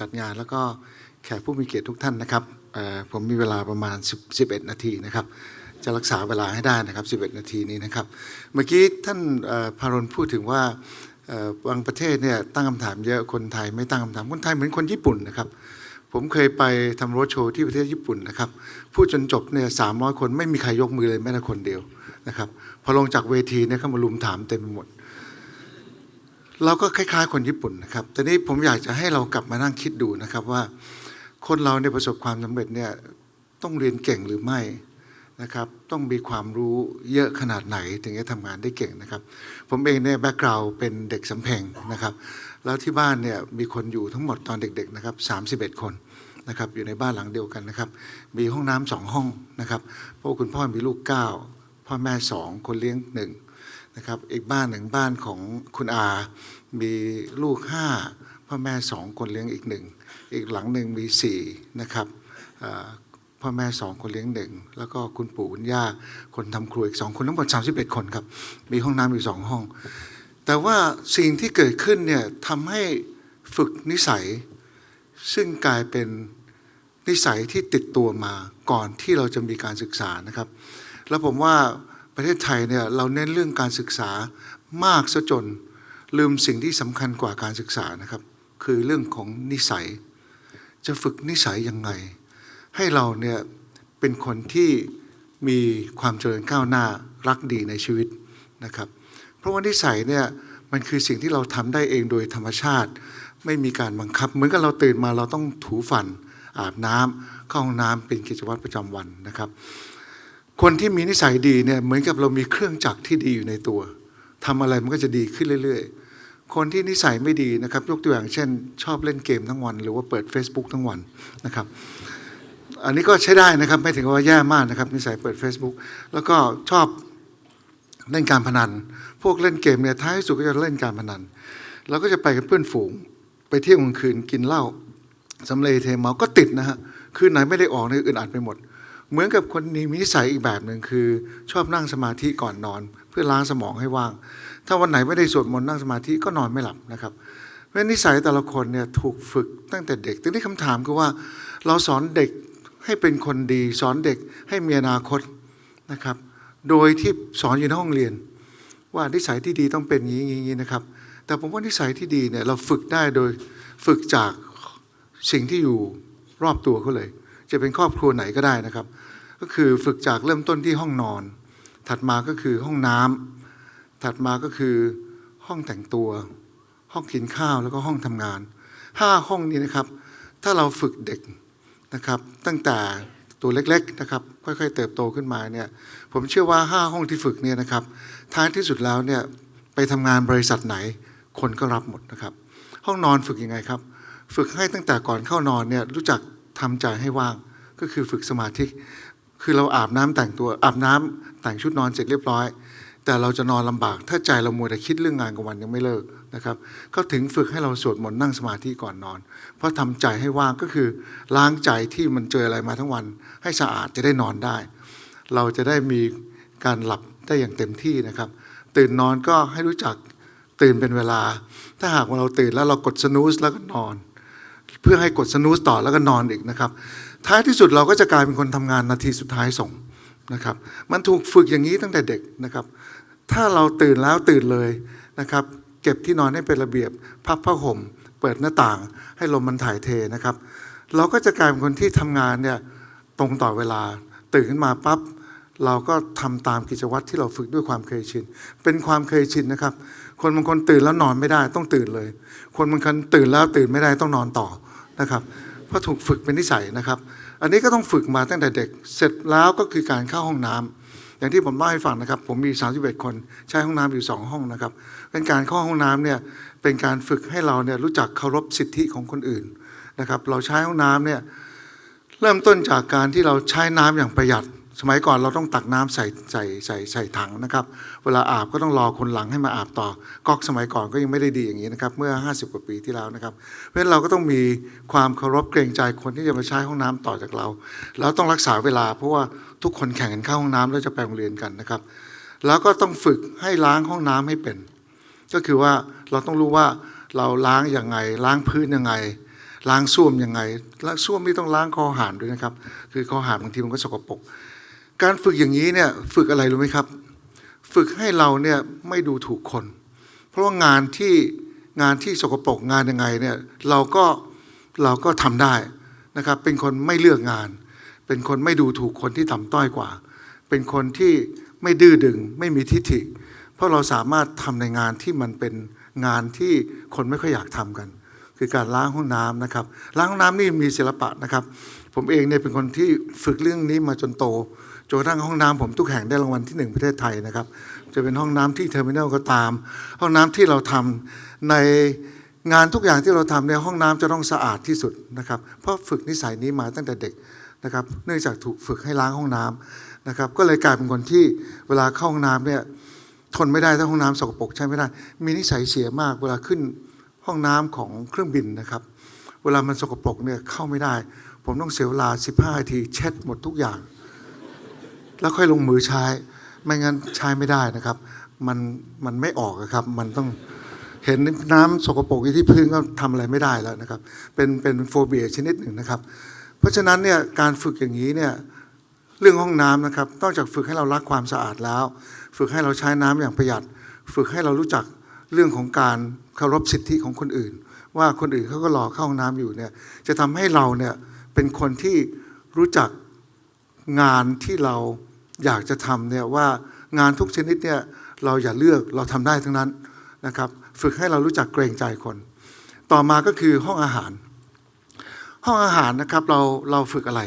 จัดงาน แล้วก็แขกผู้มีเกียรติทุกท่านนะครับผมมีเวลาประมาณ 11 นาทีนะครับ จะรักษาเวลาให้ได้นะครับ 11 นาทีนี้นะครับ เมื่อกี้ท่านพารนพูดถึงว่าบางประเทศเนี่ยตั้งคำถามเยอะคนไทยไม่ตั้งคำถามคนไทยเหมือนคนญี่ปุ่นนะครับผมเคยไปทำโรดโชว์ที่ประเทศญี่ปุ่นนะครับพูดจนจบเนี่ยสามร้อยคนไม่มีใครยกมือเลยแม้แต่คนเดียวนะครับพอลงจากเวทีเนี่ยเขามาลุมถามเต็มไปหมด เราก็คล้าย ๆ คนญี่ปุ่นนะครับแต่นี้ผมอยากจะให้เรากลับมานั่งคิดดูนะครับว่า คนเราในประสบความสำเร็จเนี่ยต้องเรียนเก่งหรือไม่นะครับ ต้องมีความรู้เยอะขนาดไหนถึงจะทำงานได้เก่งนะครับ ผมเองเนี่ยแบ็กกราวด์เป็นเด็กสำเพ็งนะครับ แล้วที่บ้านเนี่ยมีคนอยู่ทั้งหมดตอนเด็ก ๆ นะครับ 31 คนนะครับอยู่ในบ้านหลังเดียวกันนะครับ มีห้องน้ำสองห้องนะครับเพราะว่าคุณพ่อมีลูกเก้าพ่อแม่สองคนเลี้ยงห นะครับอีกบ้านหนึ่งบ้านของคุณอา มีลูกห้าพ่อแม่สองคนเลี้ยงอีกหนึ่งอีกหลังหนึ่งมีสี่นะครับพ่อแม่สองคนเลี้ยงหนึ่งแล้วก็คุณปู่คุณย่าคนทำครัวอีกสองคนทั้งหมด31 คนครับ มีห้องน้ำอยู่สองห้อง แต่ว่าสิ่งที่เกิดขึ้นเนี่ยทำให้ฝึกนิสัย ซึ่งกลายเป็นนิสัยที่ติดตัวมาก่อนที่เราจะมีการศึกษานะครับ แล้วผมว่า ประเทศไทยเนี่ยเราเน้นเรื่องการศึกษามากซะจนลืมสิ่งที่สำคัญกว่าการศึกษานะครับ คือเรื่องของนิสัย จะฝึกนิสัยยังไง ให้เราเนี่ยเป็นคนที่มีความเจริญก้าวหน้ารักดีในชีวิตนะครับ เพราะว่านิสัยเนี่ยมันคือสิ่งที่เราทำได้เองโดยธรรมชาติ ไม่มีการบังคับ เหมือนกับเราตื่นมาเราต้องถูฟันอาบน้ำเข้าห้องน้ำเป็นกิจวัตรประจำวันนะครับ คนที่มีนิสัยดีเนี่ยเหมือนกับเรามีเครื่องจักรที่ดีอยู่ในตัวทำอะไรมันก็จะดีขึ้นเรื่อย ๆ คนที่นิสัยไม่ดีนะครับ ยกตัวอย่างเช่น ชอบเล่นเกมทั้งวัน หรือว่าเปิด Facebook ทั้งวันนะครับ อันนี้ก็ใช้ได้นะครับไม่ถึงกับว่าแย่มากนะครับ นิสัยเปิด Facebook แล้วก็ชอบเล่นการพนัน พวกเล่นเกมเนี่ยท้ายสุดก็จะเล่นการพนันเราก็จะไปกับเพื่อนฝูง ไปเที่ยวกลางคืนกินเหล้าสำเร็จเทเมาก็ติดนะฮะคืนไหนไม่ได้ออกเนี่ยอึดอัดไปหมด เหมือนกับคนนี้มีนิสัยอีกแบบหนึ่งคือ ชอบนั่งสมาธิก่อนนอน เพื่อล้างสมองให้ว่าง ถ้าวันไหนไม่ได้สวดมนต์นั่งสมาธิก็นอนไม่หลับนะครับเพราะนิสัยแต่ละคนเนี่ยถูกฝึกตั้งแต่เด็กทีนี้คำถามคือว่าเราสอนเด็กให้เป็นคนดีสอนเด็กให้มีอนาคตนะครับ โดยที่สอนอยู่ในห้องเรียน ว่านิสัยที่ดีต้องเป็นอย่างนี้อย่างนี้นะครับ แต่ผมว่านิสัยที่ดีเนี่ยเราฝึกได้โดยฝึกจากสิ่งที่อยู่รอบตัวเขาเลย จะเป็นครอบครัวไหนก็ได้นะครับ ก็คือฝึกจากเริ่มต้นที่ห้องนอน ถัดมาก็คือห้องน้ำถัดมาก็คือห้องแต่งตัว ห้องกินข้าวแล้วก็ห้องทำงานห้าห้องนี้นะครับ ถ้าเราฝึกเด็กนะครับ ตั้งแต่ตัวเล็กๆนะครับค่อยๆเติบโตขึ้นมาเนี่ยผมเชื่อว่าห้าห้องที่ฝึกเนี่ยนะครับท้ายที่สุดแล้วเนี่ยไปทำงานบริษัทไหน คนก็รับหมดนะครับ ห้องนอนฝึกยังไงครับ ฝึกให้ตั้งแต่ก่อนเข้านอนเนี่ยรู้จักทำใจให้ว่างก็คือฝึกสมาธิ คือเราอาบน้ำแต่งตัวอาบน้ำแต่งชุดนอนเสร็จเรียบร้อย แต่เราจะนอนลำบาก ถ้าใจเรามัวแต่คิดเรื่องงานกลางวันยังไม่เลิกนะครับ ก็ถึงฝึกให้เราสวดมนต์นั่งสมาธิก่อนนอน เพราะทำใจให้ว่างก็คือล้างใจที่มันเจออะไรมาทั้งวัน ให้สะอาดจะได้นอนได้ เราจะได้มีการหลับได้อย่างเต็มที่นะครับ ตื่นนอนก็ให้รู้จักตื่นเป็นเวลา ถ้าหากว่าเราตื่นแล้วเรากดสนูสแล้วก็นอน เพื่อให้กดสนูสต่อแล้วก็นอนอีกนะครับ ท้ายที่สุดเราก็จะกลายเป็นคนทำงานนาทีสุดท้ายส่งนะครับ มันถูกฝึกอย่างนี้ตั้งแต่เด็กนะครับ ถ้าเราตื่นแล้วตื่นเลยนะครับ เก็บที่นอนให้เป็นระเบียบ พับผ้าห่ม เปิดหน้าต่าง ให้ลมมันถ่ายเทนะครับ เราก็จะกลายเป็นคนที่ทำงานเนี่ยตรงต่อเวลา ตื่นขึ้นมาปั๊บเราก็ทำตามกิจวัตรที่เราฝึกด้วยความเคยชิน เป็นความเคยชินนะครับ คนบางคนตื่นแล้วนอนไม่ได้ต้องตื่นเลย คนบางคนตื่นแล้วตื่นไม่ได้ต้องนอนต่อนะครับ เพราะถูกฝึกเป็นนิสัยนะครับ อันนี้ก็ต้องฝึกมาตั้งแต่เด็ก เสร็จแล้วก็คือการเข้าห้องน้ำอย่างที่ผมเล่าให้ฟังนะครับ ผมมี 31 คนใช้ห้องน้ำอยู่ 2 ห้องนะครับเป็นการเข้าห้องน้ำเนี่ยเป็นการฝึกให้เราเนี่ยรู้จักเคารพสิทธิของคนอื่นนะครับ เราใช้ห้องน้ำเนี่ยเริ่มต้นจากการที่เราใช้น้ำอย่างประหยัด สมัยก่อนเราต้องตักน้ำใส่ใส่ใส่ใส่ถังนะครับ เวลาอาบก็ต้องรอคนหลังให้มาอาบต่อก๊อกสมัยก่อนก็ยังไม่ได้ดีอย่างนี้นะครับ เมื่อ 50 กว่าปีที่แล้วนะครับ เพราะฉะนั้นเราก็ต้องมีความเคารพเกรงใจคนที่จะมาใช้ห้องน้ำต่อจากเรา แล้วต้องรักษาเวลา เพราะว่าทุกคนแข่งกันเข้าห้องน้ำแล้วจะไปโรงเรียนกันนะครับ แล้วก็ต้องฝึกให้ล้างห้องน้ำให้เป็น ก็คือว่าเราต้องรู้ว่าเราล้างยังไง ล้างพื้นยังไงล้างส้วมยังไงล้างส้วมนี่ต้องล้างคอหานด้วยนะครับ คือคอหานบางทีมันก็สกปรก การฝึกอย่างนี้เนี่ยฝึกอะไรรู้ไหมครับ ฝึกให้เราเนี่ยไม่ดูถูกคน เพราะว่างานที่งานที่สกปรกงานยังไงเนี่ยเราก็เราก็ทำได้นะครับเป็นคนไม่เลือกงาน เป็นคนไม่ดูถูกคนที่ต่ำต้อยกว่า เป็นคนที่ไม่ดื้อดึงไม่มีทิฐิ เพราะเราสามารถทำในงานที่มันเป็นงานที่คนไม่ค่อยอยากทำกัน คือการล้างห้องน้ำนะครับล้างห้องน้ำนี่มีศิลปะนะครับ ผมเองเนี่ยเป็นคนที่ฝึกเรื่องนี้มาจนโต จนกระทั่งห้องน้ำผมทุกแห่งได้รางวัลที่หนึ่งประเทศไทยนะครับ จะเป็นห้องน้ำที่เทอร์มินอลก็ตาม ห้องน้ำที่เราทำในงานทุกอย่างที่เราทำในห้องน้ำจะต้องสะอาดที่สุดนะครับ เพราะฝึกนิสัยนี้มาตั้งแต่เด็กนะครับ เนื่องจากถูกฝึกให้ล้างห้องน้ำนะครับ ก็เลยกลายเป็นคนที่เวลาเข้าห้องน้ำเนี่ยทนไม่ได้ถ้าห้องน้ำสกปรกใช้ไม่ได้ มีนิสัยเสียมากเวลาขึ้นห้องน้ำของเครื่องบินนะครับ เวลามันสกปรกเนี่ยเข้าไม่ได้ ผมต้องเสียเวลา 15นาทีเช็ดหมดทุกอย่าง แล้วค่อยลงมือใช้ ไม่งั้นใช้ไม่ได้นะครับ มันมันไม่ออกครับ มันต้องเห็นน้ำสกปรกอยู่ที่พื้นก็ทำอะไรไม่ได้แล้วนะครับ เป็นเป็นโฟเบียชนิดหนึ่งนะครับ เพราะฉะนั้นเนี่ยการฝึกอย่างนี้เนี่ยเรื่องห้องน้ำนะครับนอกจากฝึกให้เรารักความสะอาดแล้ว ฝึกให้เราใช้น้ำอย่างประหยัด ฝึกให้เรารู้จักเรื่องของการเคารพสิทธิของคนอื่น ว่าคนอื่นเขาก็รอเข้าห้องน้ำอยู่เนี่ยจะทำให้เราเนี่ยเป็นคนที่รู้จักงานที่เรา อยากจะทำเนี่ยว่างานทุกชนิดเนี่ยเราอย่าเลือกเราทำได้ทั้งนั้นนะครับฝึกให้เรารู้จักเกรงใจคน ต่อมาก็คือห้องอาหาร ห้องอาหารนะครับเราเราฝึกอะไร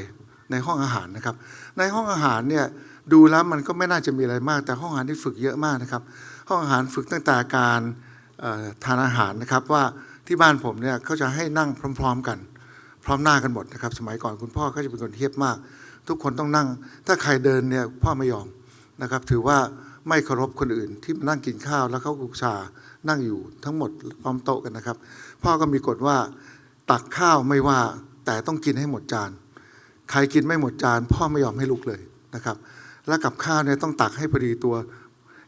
ในห้องอาหารนะครับ ในห้องอาหารเนี่ยดูแล้วมันก็ไม่น่าจะมีอะไรมาก แต่ห้องอาหารที่ฝึกเยอะมากนะครับ ห้องอาหารฝึกตั้งแต่การทานอาหารนะครับว่าที่บ้านผมเนี่ยเขาจะให้นั่งพร้อม ๆกัน พร้อมหน้ากันหมดนะครับ สมัยก่อนคุณพ่อก็จะเป็นคนเทียบมาก ทุกคนต้องนั่ง ถ้าใครเดินเนี่ยพ่อไม่ยอมนะครับ ถือว่าไม่เคารพคนอื่นที่มานั่งกินข้าวแล้วเขากุกชานั่งอยู่ทั้งหมดพร้อมโต๊ะกันนะครับ พ่อก็มีกฎว่าตักข้าวไม่ว่าแต่ต้องกินให้หมดจาน ใครกินไม่หมดจาน พ่อไม่ยอมให้ลุกเลยนะครับ แล้วกับข้าวเนี่ยต้องตักให้พอดีตัว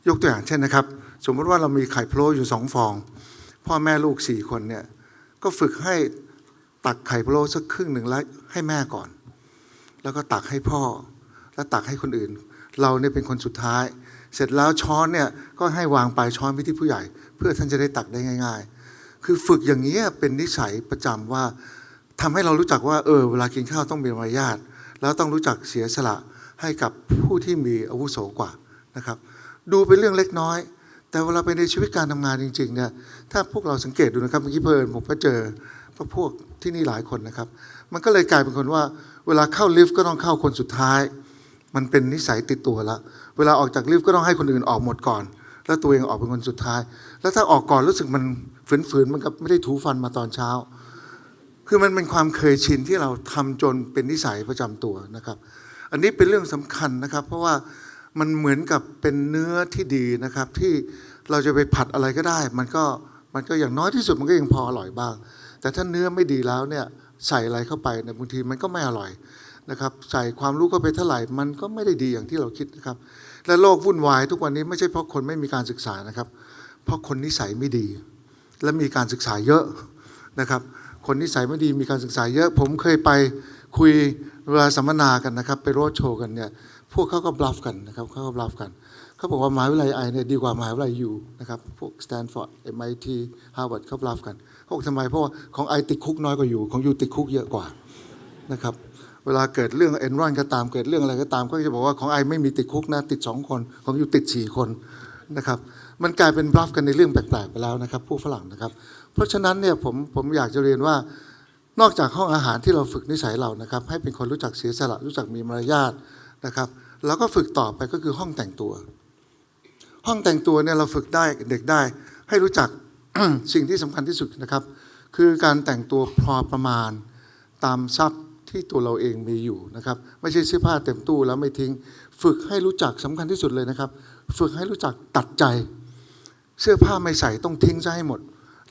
ยกตัวอย่างเช่นนะครับ สมมติว่าเรามีไข่พะโล้อยู่สองฟอง พ่อแม่ลูกสี่คนเนี่ยก็ฝึกให้ตักไข่พะโล้สักครึ่งหนึ่งแล้วให้แม่ก่อน แล้วก็ตักให้พ่อ แล้วตักให้คนอื่น เราเนี่ยเป็นคนสุดท้าย เสร็จแล้วช้อนเนี่ยก็ให้วางปลายช้อนไปที่ผู้ใหญ่ เพื่อท่านจะได้ตักได้ง่าย ๆ คือฝึกอย่างนี้เป็นนิสัยประจำว่าทำให้เรารู้จักว่าเออเวลากินข้าวต้องมีมารยาทแล้วต้องรู้จักเสียสละให้กับผู้ที่มีอาวุโสกว่านะครับ ดูเป็นเรื่องเล็กน้อย แต่เวลาไปในชีวิตการทำงานจริงๆเนี่ยถ้าพวกเราสังเกตดูนะครับเมื่อกี้เพลินผมก็เจอพวกพวกที่นี่หลายคนนะครับ มันก็เลยกลายเป็นคนว่า เวลาเข้าลิฟต์ก็ต้องเข้าคนสุดท้าย มันเป็นนิสัยติดตัวละเวลาออกจากลิฟต์ก็ต้องให้คนอื่นออกหมดก่อน แล้วตัวเองออกเป็นคนสุดท้าย แล้วถ้าออกก่อนรู้สึกมันฝืนๆมันก็ไม่ได้ถูฟันมาตอนเช้า คือมันเป็นความเคยชินที่เราทำจนเป็นนิสัยประจำตัวนะครับ อันนี้เป็นเรื่องสำคัญนะครับ เพราะว่ามันเหมือนกับเป็นเนื้อที่ดีนะครับ ที่เราจะไปผัดอะไรก็ได้ มันก็มันก็อย่างน้อยที่สุดมันก็ยังพออร่อยบ้าง แต่ถ้าเนื้อไม่ดีแล้วเนี่ย ใส่อะไรเข้าไปเนี่ยบางทีมันก็ไม่อร่อยนะครับ ใส่ความรู้เข้าไปเท่าไหร่มันก็ไม่ได้ดีอย่างที่เราคิดนะครับ และโลกวุ่นวายทุกวันนี้ไม่ใช่เพราะคนไม่มีการศึกษานะครับ เพราะคนนิสัยไม่ดี และมีการศึกษาเยอะนะครับ คนนิสัยไม่ดีมีการศึกษาเยอะ ผมเคยไปคุยเวลาสัมมนากันนะครับ ไปโรดโชว์กันเนี่ยพวกเขาก็บลัฟกันนะครับเขาก็บลัฟกันเขาบอกว่ามหาวิทยาลัยไอเนี่ยดีกว่ามหาวิทยาลัยยูนะครับ พวกสแตนฟอร์ด MIT ฮาร์วาร์ดเขาบลัฟกันเกทำไม เพราะว่าของไอติดคุกน้อยกว่าอยู่ ของยูติดคุกเยอะกว่านะครับเวลาเกิดเรื่องเอนรอนก็ตามเกิดเรื่องอะไรก็ตามก็จะบอกว่าของไอไม่มีติดคุกนะติดสองคน ของยูติดสี่คนนะครับมันกลายเป็นบลัฟกันในเรื่องแปลกๆไปแล้วนะครับผู้ฝรั่งนะครับ เพราะฉะนั้นเนี่ยผมผมอยากจะเรียนว่านอกจากห้องอาหารที่เราฝึกนิสัยเรานะครับให้เป็นคนรู้จักเสียสละรู้จักมีมารยาทนะครับแล้วก็ฝึกต่อไปก็คือห้องแต่งตัว ห้องแต่งตัวเนี่ยเราฝึกได้เด็กได้ให้รู้จัก สิ่งที่สำคัญที่สุดนะครับ คือการแต่งตัวพอประมาณตามทรัพย์ที่ตัวเราเองมีอยู่นะครับ ไม่ใช่เสื้อผ้าเต็มตู้แล้วไม่ทิ้ง ฝึกให้รู้จักสำคัญที่สุดเลยนะครับ ฝึกให้รู้จักตัดใจ เสื้อผ้าไม่ใส่ต้องทิ้งซะให้หมด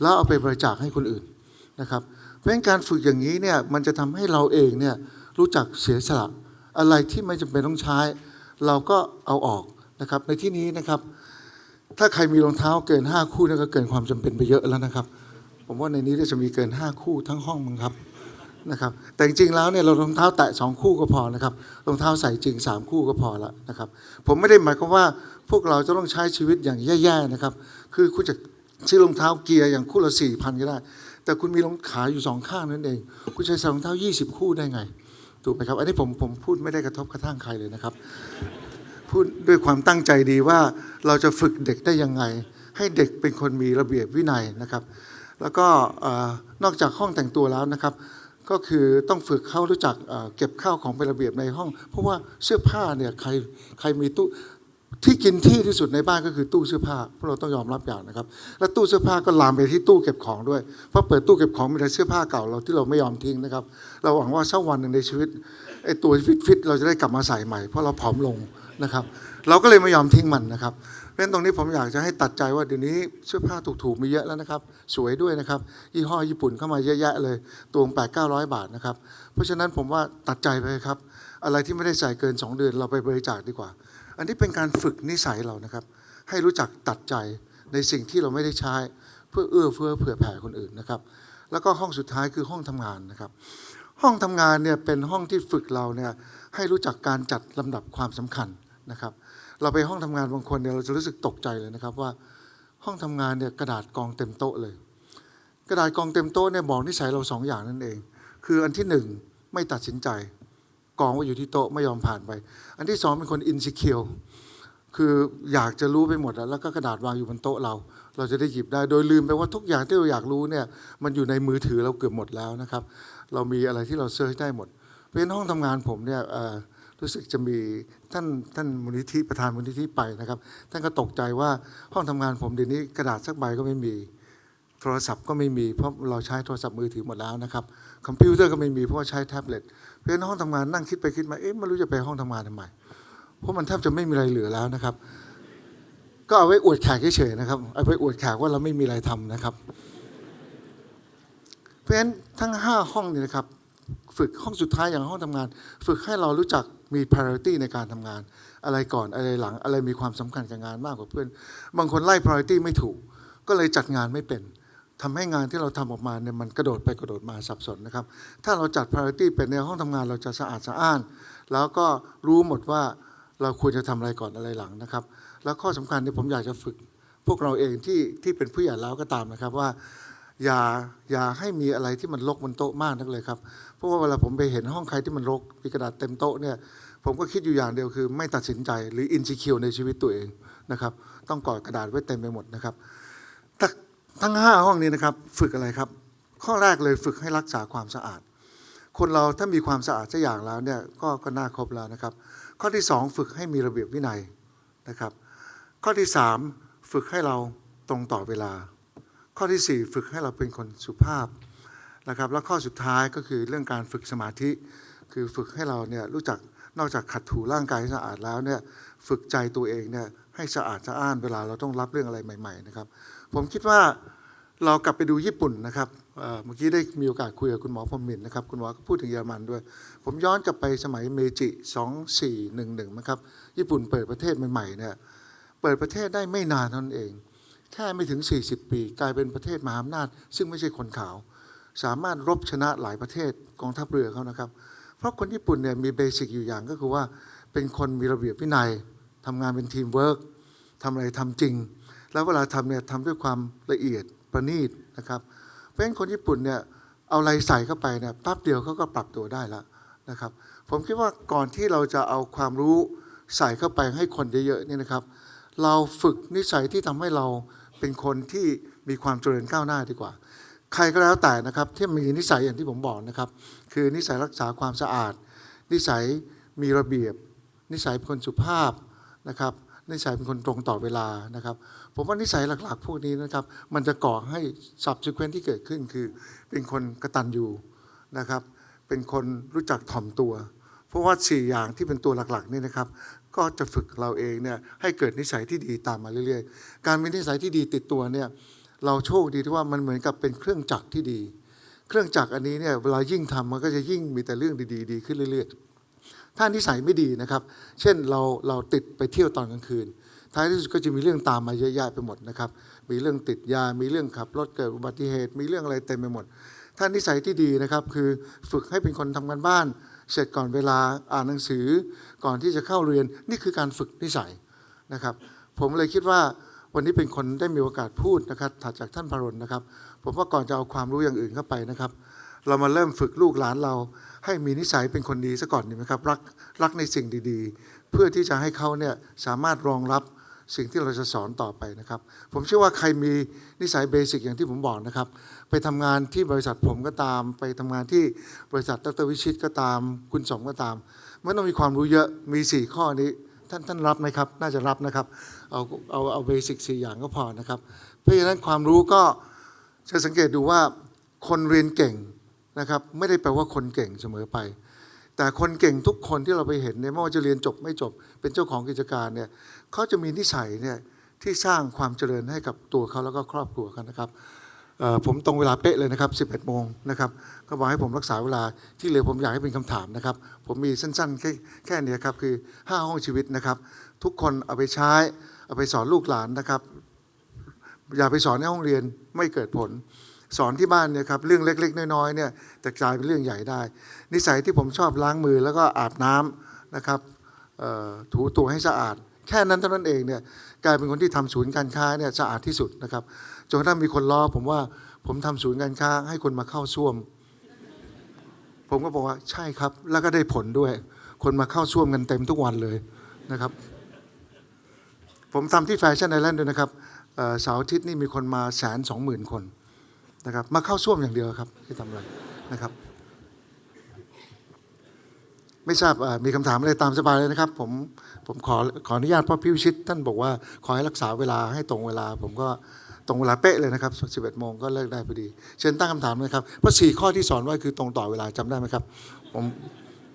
แล้วเอาไปบริจาคให้คนอื่นนะครับเพราะฉะนั้นการฝึกอย่างนี้เนี่ยมันจะทำให้เราเองเนี่ยรู้จักเสียสละอะไรที่ไม่จำเป็นต้องใช้ เราก็เอาออกนะครับในที่นี้นะครับ ถ้าใครมีรองเท้าเกิน5คู่นี่ยก็เกินความจำเป็นไปเยอะแล้วนะครับ ผมว่าในนี้จะมีเกิน5คู่ทั้งห้องมั้งครับนะครับแต่จริงๆแล้วเนี่ยเรารองเท้าแตะสองคู่ก็พอนะครับรองเท้าใส่จริง3คู่ก็พอละนะครับ ผมไม่ได้หมายความว่าพวกเราจะต้องใช้ชีวิตอย่างแย่ๆนะครับคือคุณจะซื้อรองเท้าเกียร์อย่างคู่ละสี่พันก็ได้ แต่คุณมีรองขาอยู่สองข้างนั่นเอง คุณใช้รองเท้า 20 คู่ได้ไงถูกไหมครับ อันนี้ผมผมพูดไม่ได้กระทบกระทั่งใครเลยนะครับ พูดด้วยความตั้งใจดีว่าเราจะฝึกเด็กได้ยังไง ให้เด็กเป็นคนมีระเบียบวินัยนะครับ แล้วก็นอกจากห้องแต่งตัวแล้วนะครับ ก็คือต้องฝึกเขารู้จักเก็บข้าวของเป็นระเบียบในห้อง เพราะว่าเสื้อผ้าเนี่ยใครใครมีตู้ที่กินที่ที่สุดในบ้านก็คือตู้เสื้อผ้าพราะเราต้องยอมรับอย่างนะครับ แล้วตู้เสื้อผ้าก็ลามไปที่ตู้เก็บของด้วยเพราะเปิดตู้เก็บของมีแต่เสื้อผ้าเก่าเราที่เราไม่ยอมทิ้งนะครับ เราหวังว่าสักวันหนึ่งในชีวิตไอ้ตัวฟิตๆเราจะได้กลับมาใส่ใหม่เพราะเราผอมลง นะครับ เราก็เลยไม่ยอมทิ้งมันนะครับเพราะฉะนั้นตรงนี้ผมอยากจะให้ตัดใจว่าเดี๋ยวนี้เสื้อผ้าถูกๆมีเยอะแล้วนะครับ สวยด้วยนะครับยี่ห้อญี่ปุ่นเข้ามาเยอะแยะเลยตัวแปดเก้าร้อยบาทนะครับ เพราะฉะนั้นผมว่าตัดใจไปครับ อะไรที่ไม่ได้ใส่เกิน 2 เดือนเราไปบริจาคดีกว่า อันนี้เป็นการฝึกนิสัยเรานะครับ ให้รู้จักตัดใจในสิ่งที่เราไม่ได้ใช้ เพื่อเอื้อเฟื้อเผื่อแผ่คนอื่นนะครับ แล้วก็ห้องสุดท้ายคือห้องทำงานนะครับ ห้องทำงานเนี่ยเป็นห้องที่ฝึกเราเนี่ยให้รู้จักการจัดลำดับความสำคัญ นะครับ เราไปห้องทำงานบางคนเนี่ยเราจะรู้สึกตกใจเลยนะครับว่าห้องทำงานเนี่ยกระดาษกองเต็มโต๊ะเลย กระดาษกองเต็มโต๊ะเนี่ยบอกนิสัยเราสองอย่างนั่นเอง คืออันที่หนึ่งไม่ตัดสินใจ กองไว้อยู่ที่โต๊ะไม่ยอมผ่านไป อันที่สองเป็นคนอินสิเคียวคืออยากจะรู้ไปหมดอะแล้วก็กระดาษวางอยู่บนโต๊ะเรา เราจะได้หยิบได้โดยลืมไปว่าทุกอย่างที่เราอยากรู้เนี่ยมันอยู่ในมือถือเราเกือบหมดแล้วนะครับ เรามีอะไรที่เราเซิร์ชได้หมด เพราะฉะนั้นห้องทำงานผมเนี่ยรู้สึกจะมี ท่านท่านมูลนิธิประธานมูลนิธิไปนะครับ ท่านก็ตกใจว่าห้องทำงานผมเดี๋ยวนี้กระดาษสักใบก็ไม่มี โทรศัพท์ก็ไม่มีเพราะเราใช้โทรศัพท์มือถือหมดแล้วนะครับคอมพิวเตอร์ก็ไม่มีเพราะว่าใช้แท็บเล็ตเพราะฉะนั้นห้องทำงานนั่งคิดไปคิดมาเอ๊ะไม่รู้จะไปห้องทำงานทำไมเพราะมันแทบจะไม่มีอะไรเหลือแล้วนะครับ ก็เอาไว้อวดแขกเฉยๆนะครับเอาไปอวดแขกว่าเราไม่มีอะไรทำนะครับ เพราะฉะนั้นทั้ง 5 ห้องนี่นะครับ ฝึกห้องสุดท้ายอย่างห้องทำงาน ฝึกให้เรารู้จักมี priority ในการทำงาน อะไรก่อนอะไรหลัง อะไรมีความสำคัญกับงานมากกว่าเพื่อน บางคนไล่ priority ไม่ถูก ก็เลยจัดงานไม่เป็นทำให้งานที่เราทำออกมาเนี่ยมันกระโดดไปกระโดดมาสับสนนะครับ ถ้าเราจัด priority เป็นในห้องทำงานเราจะสะอาดสะอ้าน แล้วก็รู้หมดว่าเราควรจะทำอะไรก่อนอะไรหลังนะครับ แล้วข้อสำคัญที่ผมอยากจะฝึก พวกเราเองที่ที่เป็นผู้ใหญ่แล้วก็ตามนะครับว่า อย่าอย่าให้มีอะไรที่มันรกบนโต๊ะมากนักเลยครับ เพราะว่าเวลาผมไปเห็นห้องใครที่มันรกมีกระดาษเต็มโต๊ะเนี่ยผมก็คิดอยู่อย่างเดียวคือ ไม่ตัดสินใจหรืออิน e ิคิวในชีวิตตัวเองนะครับต้องกอดกระดาษไว้เต็มไปหมดนะครับทั้งทั้งห้าห้องนี้นะครับฝึกอะไรครับ ข้อแรกเลยฝึกให้รักษาความสะอาด คนเราถ้ามีความสะอาดสักอย่างแล้วเนี่ยก็ก็น่าครบแล้วนะครับ ข้อที่สองฝึกให้มีระเบียบวินัยนะครับ ข้อที่สามฝึกให้เราตรงต่อเวลา ข้อที่ 4 ฝึกให้เราเป็นคนสุภาพนะครับ แล้วข้อสุดท้ายก็คือเรื่องการฝึกสมาธิ คือฝึกให้เราเนี่ยรู้จักนอกจากขัดถูร่างกายให้สะอาดแล้วเนี่ยฝึกใจตัวเองเนี่ยให้สะอาดสะอ้านเวลาเราต้องรับเรื่องอะไรใหม่ ๆ นะครับ ผมคิดว่าเรากลับไปดูญี่ปุ่นนะครับเมื่อกี้ได้มีโอกาสคุยกับคุณหมอพรมินนะครับ คุณหมอก็พูดถึงเยอรมันด้วย ผมย้อนกลับไปสมัยเมจิ 2411นะครับ ญี่ปุ่นเปิดประเทศใหม่ๆเนี่ย เปิดประเทศได้ไม่นานนั้นเอง แค่ไม่ถึง 40 ปี กลายเป็นประเทศมหาอำนาจ ซึ่งไม่ใช่คนขาว สามารถรบชนะหลายประเทศกองทัพเรือเขานะครับ เพราะคนญี่ปุ่นเนี่ยมีเบสิกอยู่อย่างก็คือว่าเป็นคนมีระเบียบวินัยทำงานเป็นทีมเวิร์กทำอะไรทำจริง แล้วเวลาทำเนี่ยทำด้วยความละเอียดประณีตนะครับ เพราะฉะนั้นคนญี่ปุ่นเนี่ยเอาอะไรใส่เข้าไปเนี่ยแป๊บเดียวเขาก็ปรับตัวได้แล้วนะครับ ผมคิดว่าก่อนที่เราจะเอาความรู้ใส่เข้าไปให้คนเยอะๆนี่นะครับ เราฝึกนิสัยที่ทำให้เรา เป็นคนที่มีความเจริญก้าวหน้าดีกว่า ใครก็แล้วแต่นะครับที่มีนิสัยอย่างที่ผมบอกนะครับ คือนิสัยรักษาความสะอาด นิสัยมีระเบียบ นิสัยเป็นคนสุภาพนะครับนิสัยเป็นคนตรงต่อเวลานะครับ ผมว่านิสัยหลักๆ พวกนี้นะครับ มันจะก่อให้ subsequent ที่เกิดขึ้นคือ เป็นคนกระตัญญูนะครับ เป็นคนรู้จักถ่อมตัว เพราะว่าสี่อย่างที่เป็นตัวหลักๆนี่นะครับ ก็จะฝึกเราเองเนี่ยให้เกิดนิสัยที่ดีตามมาเรื่อยๆ การมีนิสัยที่ดีติดตัวเนี่ยเราโชคดีที่ว่ามันเหมือนกับเป็นเครื่องจักรที่ดี เครื่องจักรอันนี้เนี่ยเวลายิ่งทำมันก็จะยิ่งมีแต่เรื่องดีๆดีขึ้นเรื่อยๆ ถ้านิสัยไม่ดีนะครับ เช่นเราเราติดไปเที่ยวตอนกลางคืน ท้ายที่สุดก็จะมีเรื่องตามมาเยอะแยะไปหมดนะครับ มีเรื่องติดยา มีเรื่องขับรถเกิดอุบัติเหตุ มีเรื่องอะไรเต็มไปหมด ถ้านิสัยที่ดีนะครับคือฝึกให้เป็นคนทำงานบ้าน เสร็จก่อนเวลาอ่านหนังสือก่อนที่จะเข้าเรียนนี่คือการฝึกนิสัยนะครับ ผมเลยคิดว่าวันนี้เป็นคนได้มีโอกาสพูดนะครับถัดจากท่านพรนนะครับ ผมว่าก่อนจะเอาความรู้อย่างอื่นเข้าไปนะครับ เรามาเริ่มฝึกลูกหลานเรา ให้มีนิสัยเป็นคนดีซะก่อนดีไหมครับรักรักในสิ่งดีๆ เพื่อที่จะให้เขาเนี่ยสามารถรองรับสิ่งที่เราจะสอนต่อไปนะครับ ผมเชื่อว่าใครมีนิสัยเบสิกอย่างที่ผมบอกนะครับ ไปทำงานที่บริษัทผมก็ตาม ไปทำงานที่บริษัทดรวิชิตก็ตาม คุณสมก็ตามไม่ต้องมีความรู้เยอะมี 4 ข้อนี้ ท่านท่านรับไหมครับ น่าจะรับนะครับ เอาเอาเอาเบสิกสอย่างก็พอนะครับ เพราะฉะนั้นความรู้ก็จะสังเกตดูว่าคนเรียนเก่งนะครับ ไม่ได้แปลว่าคนเก่งเสมอไป แต่คนเก่งทุกคนที่เราไปเห็นเนี่ยไม่ว่าจะเรียนจบไม่จบ เป็นเจ้าของกิจการเนี่ยเขาจะมีนิสัยเนี่ยที่สร้างความเจริญให้กับตัวเขาแล้วก็ครอบครัวกันนะครับ ผมตรงเวลาเป๊ะเลยนะครับ 11 โมงนะครับ ก็บอกให้ผมรักษาเวลาที่เหลือผมอยากให้เป็นคำถามนะครับ ผมมีสั้นๆ แค่แค่เนี้ครับ คือ 5 ห้องชีวิตนะครับ ทุกคนเอาไปใช้ เอาไปสอนลูกหลานนะครับ อย่าไปสอนในห้องเรียนไม่เกิดผล สอนที่บ้านเนี่ยครับเรื่องเล็ก ๆ น้อยๆเนี่ยแต่กลายเป็นเรื่องใหญ่ได้ นิสัยที่ผมชอบล้างมือแล้วก็อาบน้ำนะครับถูตัวให้สะอาด แค่นั้นเท่านั้นเองเนี่ยกลายเป็นคนที่ทำศูนย์การค้าเนี่ยสะอาดที่สุดนะครับจนกระทั่งมีคนล้อผมว่า ผมทำศูนย์การค้าให้คนมาเข้าซ่วม ผมก็บอกว่าใช่ครับ แล้วก็ได้ผลด้วย คนมาเข้าซ่วมกันเต็มทุกวันเลยนะครับ ผมทำที่แฟชั่นไอแลนด์ด้วยนะครับเสาร์อาทิตย์นี่มีคนมาแสนสองหมื่นคนนะครับ มาเข้าส้วมอย่างเดียวครับที่ทำอะไรนะครับ ไม่ทราบมีคำถามอะไรตามสบายเลยนะครับ ผมผมขอขออนุญาตพ่อพี่วิชิต ท่านบอกว่าขอให้รักษาเวลาให้ตรงเวลา ผมก็ รงเวลาเป๊ะเลยนะครับ11โมงก็เลิกได้พอดี เชิญตั้งคำถามเลยครับเพราะสี่ข้อที่สอนไว้คือตรงต่อเวลาจำได้ไหมครับ ผม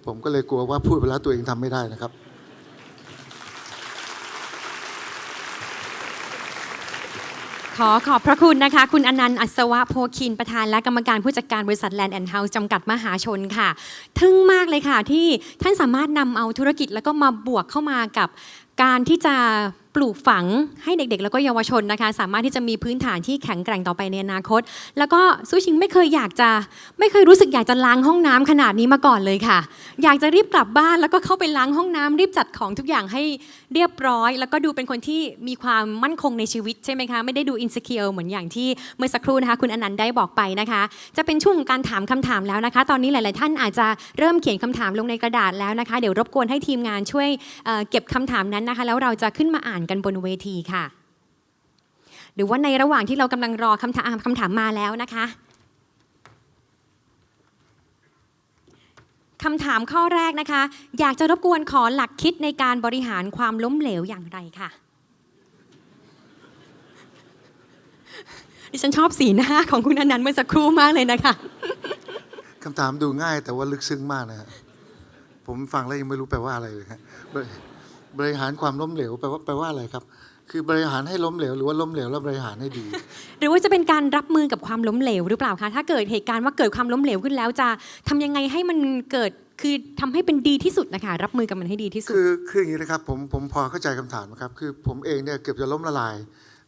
ผมก็เลยกลัวว่าพูดไปแล้วตัวเองทำไม่ได้นะครับขอขอบพระคุณนะคะ คุณอนันต์อัศวะโพคินประธานและกรรมการผู้จัดการบริษัทแลนด์แอนด์เฮาส์จำกัดมหาชนค่ะ ทึ่งมากเลยค่ะที่ท่านสามารถนำเอาธุรกิจแล้วก็มาบวกเข้ามากับ การที่จะปลูกฝังให้เด็กๆ แล้วก็เยาวชนนะคะ สามารถที่จะมีพื้นฐานที่แข็งแกร่งต่อไปในอนาคต แล้วก็ซูชิงไม่เคยอยากจะไม่เคยรู้สึกอยากจะล้างห้องน้ำขนาดนี้มาก่อนเลยค่ะ อยากจะรีบกลับบ้านแล้วก็เข้าไปล้างห้องน้ำรีบจัดของทุกอย่างให้เรียบร้อย แล้วก็ดูเป็นคนที่มีความมั่นคงในชีวิตใช่ไหมคะไม่ได้ดูอินส e คิวเหมือนอย่างที่เมื่อสักครู่นะคะ คุณอนันต์ได้บอกไปนะคะ จะเป็นช่วงการถามคำถามแล้วนะคะ ตอนนี้หลาย ๆ ท่านอาจจะเริ่มเขียนคำถามลงในกระดาษแล้วนะคะ เดี๋ยวรบกวนให้ทีมงานช่วยเอ่อเก็บคำถามนั้นนะคะ แล้วเราจะขึ้นมาอ่านกันบนเวทีค่ะ หรือว่าในระหว่างที่เรากำลังรอคำถามคำถามมาแล้วนะคะคำถามข้อแรกนะคะ อยากจะรบกวนขอหลักคิดในการบริหารความล้มเหลวอย่างไรค่ะดิฉันชอบสีหน้าของคุณอนันต์เมื่อสักครู่มากเลยนะคะคำถามดูง่ายแต่ว่าลึกซึ้งมากนะฮะผมฟังแล้วยังไม่รู้แปลว่าอะไรเลยฮะ บริบริหารความล้มเหลวแปลว่าแปลว่าอะไรครับ คือบริหารให้ล้มเหลวหรือว่าล้มเหลวแล้วบริหารให้ดี หรือว่าจะเป็นการรับมือกับความล้มเหลวหรือเปล่าคะถ้าเกิดเหตุการณ์ว่าเกิดความล้มเหลวขึ้นแล้วจะทำยังไงให้มันเกิดคือทำให้เป็นดีที่สุดนะคะรับมือกับมันให้ดีที่สุดคือคืออย่างนี้นะครับผมผมพอเข้าใจคำถามนะครับคือผมเองเนี่ยเกือบจะล้มละลาย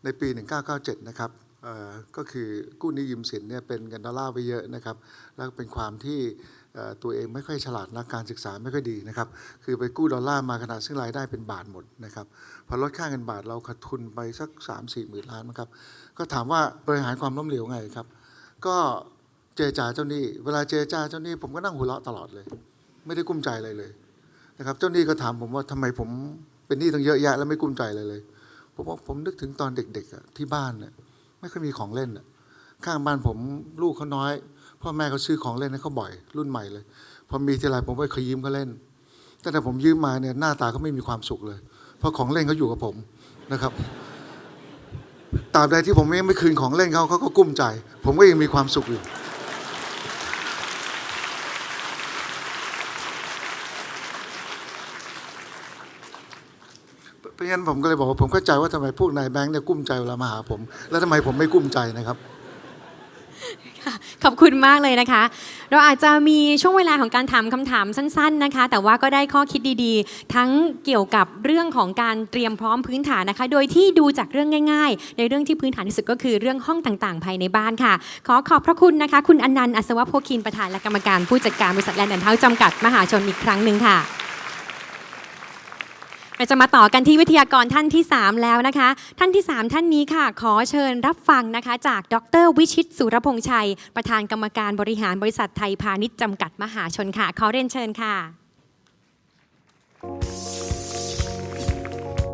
ในปี 1997 นะครับเอ่อก็คือกู้หนี้ยืมสินเนี่ยเป็นเงินดอลลาร์ไปเยอะนะครับ แล้วก็เป็นความที่เอ่อ ตัวเองไม่ค่อยฉลาดนักการศึกษาไม่ค่อยดีนะครับ คือไปกู้ดอลลาร์มาขนาดซึ่งรายได้เป็นบาทหมดนะครับ พอลดค่าเงินบาทเราขาดทุนไปสัก 3 4หมื่นล้านนะครับ ก็ถามว่าบริหารความล้มเหลวไงครับ ก็เจรจาเจ้าหนี้ เวลาเจรจาเจ้าหนี้ผมก็นั่งหัวเราะตลอดเลย ไม่ได้กุ้มใจอะไรเลยนะครับ เจ้าหนี้ก็ถามผมว่าทำไมผมเป็นหนี้ตั้งเยอะแยะแล้วไม่กุ้มใจเลยเลยผมบอกผมนึกถึงตอนเด็กๆที่บ้านเนี่ยไม่ค่อยมีของเล่นข้างบ้านผมลูกเขาน้อย พ่อแม่เขาซื้อของเล่นให้เขาบ่อย รุ่นใหม่เลย พอมีทีไรผมก็เคยยืมเขาเล่นตั้งแต่ผมยืมมาเนี่ยหน้าตาเขาไม่มีความสุขเลย เพราะของเล่นเขาอยู่กับผมนะครับตราบใดที่ผมยังไม่คืนของเล่นเขาเขาก็กุ้มใจ ผมก็ยังมีความสุขอยู่ เพราะฉะนั้นผมก็เลยบอกว่าผมเข้าใจว่าทำไมพวกนายแบงค์เนี่ยกุ้มใจเวลามาหาผม แล้วทำไมผมไม่กุ้มใจนะครับ ขอบคุณมากเลยนะคะ เราอาจจะมีช่วงเวลาของการถามคำถามสั้น ๆนะคะ แต่ว่าก็ได้ข้อคิดดีๆ ทั้งเกี่ยวกับเรื่องของการเตรียมพร้อมพื้นฐานนะคะ โดยที่ดูจากเรื่องง่าย ๆ ในเรื่องที่พื้นฐานที่สุดก็คือเรื่องห้องต่างๆ ภายในบ้านค่ะ ขอขอบพระคุณนะคะ คุณอนันต์อัศวะโพคินประธานและกรรมการผู้จัดการบริษัทแลนด์แอนด์เฮาจำกัดมหาชนอีกครั้งหนึ่งค่ะ เราจะมาต่อกันที่วิทยากรท่านที่ 3 แล้วนะคะ ท่านที่ 3 ท่านนี้ค่ะ ขอเชิญรับฟังนะคะ จากดรวิชิตสุรพงษ์ชัย ประธานกรรมการบริหารบริษัทไทยพาณิชย์จำกัดมหาชนค่ะ ขอเรียนเชิญค่ะ